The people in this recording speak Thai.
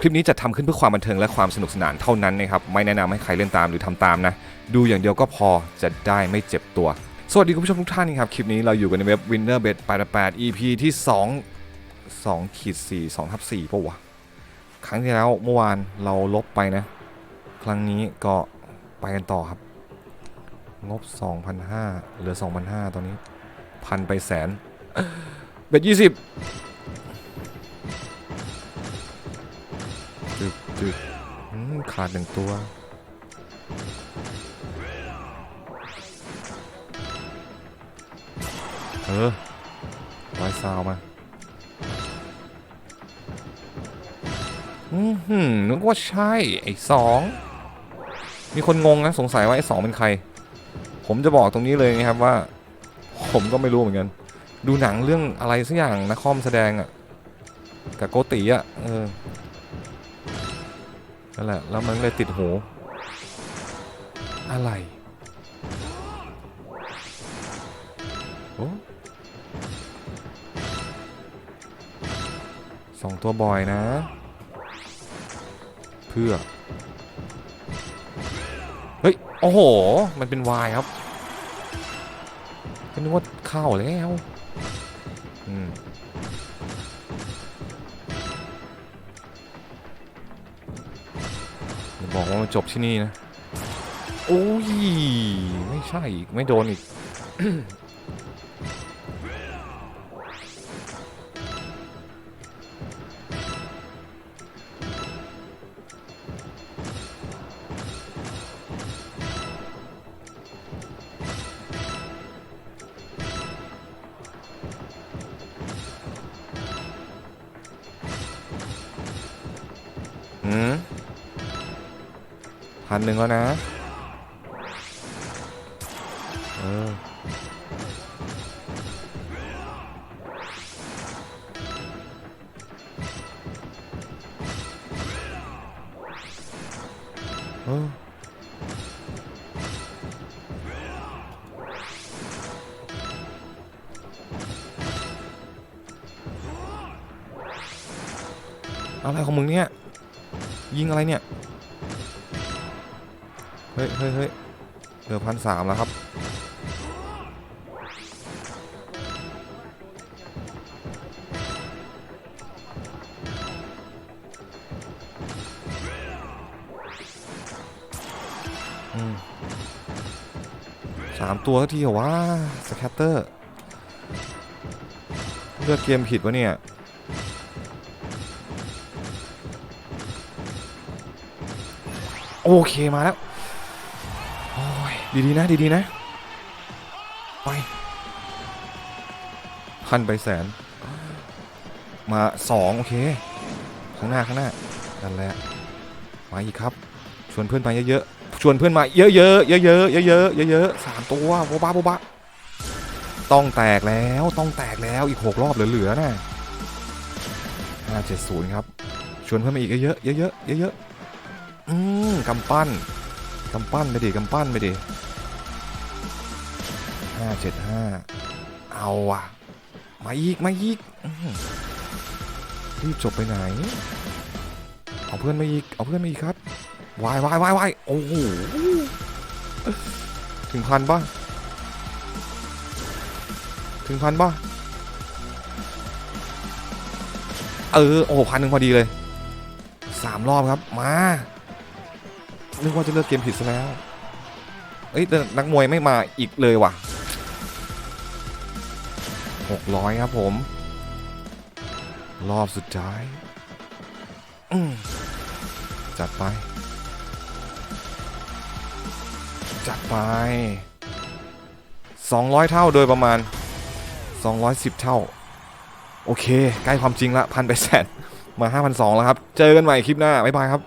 คลิปนี้จะทำขึ้นเพื่อความบันเทิงและความสนุกสนานเท่านั้นนะครับ ไม่แนะนำให้ใครเล่นตามหรือทำตามนะ ดูอย่างเดียวก็พอจะได้ไม่เจ็บตัว สวัสดีคุณผู้ชมทุกท่านครับ คลิปนี้เราอยู่กันในเว็บ winnerbet 88 EP ที่ 2 2ขีด4 2ทับ4ป่ะวะ ครั้งที่แล้วเมื่อวานเราลบไปนะ ครั้งนี้ก็ไปกันต่อครับ งบ 2,500เหลือ 2,500 ตอนนี้ พันไปแสน เบ็ด20 จึกจึกอืมขาดหนึ่งตัว เออไว้ซาวมาอือหือนึกว่าใช่ ไอ้สอง มีคนงงนะ สงสัยว่าไอ้สองเป็นใคร ผมจะบอกตรงนี้เลยนะครับว่า ผมก็ไม่รู้เหมือนกัน ดูหนังเรื่องอะไรสักอย่างนะคอมแสดงอะ่ะกับโกติอะ่ะเออ นั่นแหละ แล้วมันเลยติดหู อะไร โอ้สองตัวบอยนะ เพื่อ เฮ้ย โอ้โห มันเป็นวายครับก็นึกว่าเข้าแล้ว อืม บอกว่ามันจบที่นี่นะโอ้ยไม่ใช่อีกไม่โดนอีกอืม พันหนึ่งแล้วนะ เออเอออะไรของมึงเนี่ย ยิงอะไรเนี่ย เฮ้ยเฮ้ยเฮ้ยเหลือพันสามแล้วครับ สามตัวทีเหรอวะสแคตเตอร์ เลือกเกมผิดวะเนี่ยโอเคมาแล้ว ดีๆนะดีๆนะ ไปพันไปแสน มาสองโอเค ข้างหน้าข้างหน้านั่นแหละมาอีกครับ ชวนเพื่อนมาเยอะๆชวนเพื่อนมาเยอะๆเยอะๆเยอะๆเยอะๆสามตัวโบบะโบบะต้องแตกแล้วต้องแตกแล้วอีกหกรอบเหลือๆนะห้าเจ็ดศูนย์ครับ ชวนเพื่อนมาอีกเยอะๆเยอะๆเยอะๆอืมกำปั้นกำปั้นไปดิกำปั้นไปดิ ห้าเจ็ดห้าเอาอะมาอีก มาอีก รีบจบไปไหน เอาเพื่อนมาอีก เอาเพื่อนมาอีกครับวายวายวายวายโอ้โห ถึงพันป่ะ ถึงพันป่ะ เออ โอ้โหพันหนึ่งพอดีเลยสามรอบครับ มานึกว่าจะเลิกเกมผิดซะแล้ว เอ้ยแต่นักมวยไม่มาอีกเลยว่ะ หกร้อยครับผม รอบสุดท้าย จัดไป จัดไป 200 เท่าโดยประมาณ 210 เท่า โอเค ใกล้ความจริงละพันไปแสนมา 5,200 แล้วครับ เจอกันใหม่คลิปหน้า บ๊ายบายครับ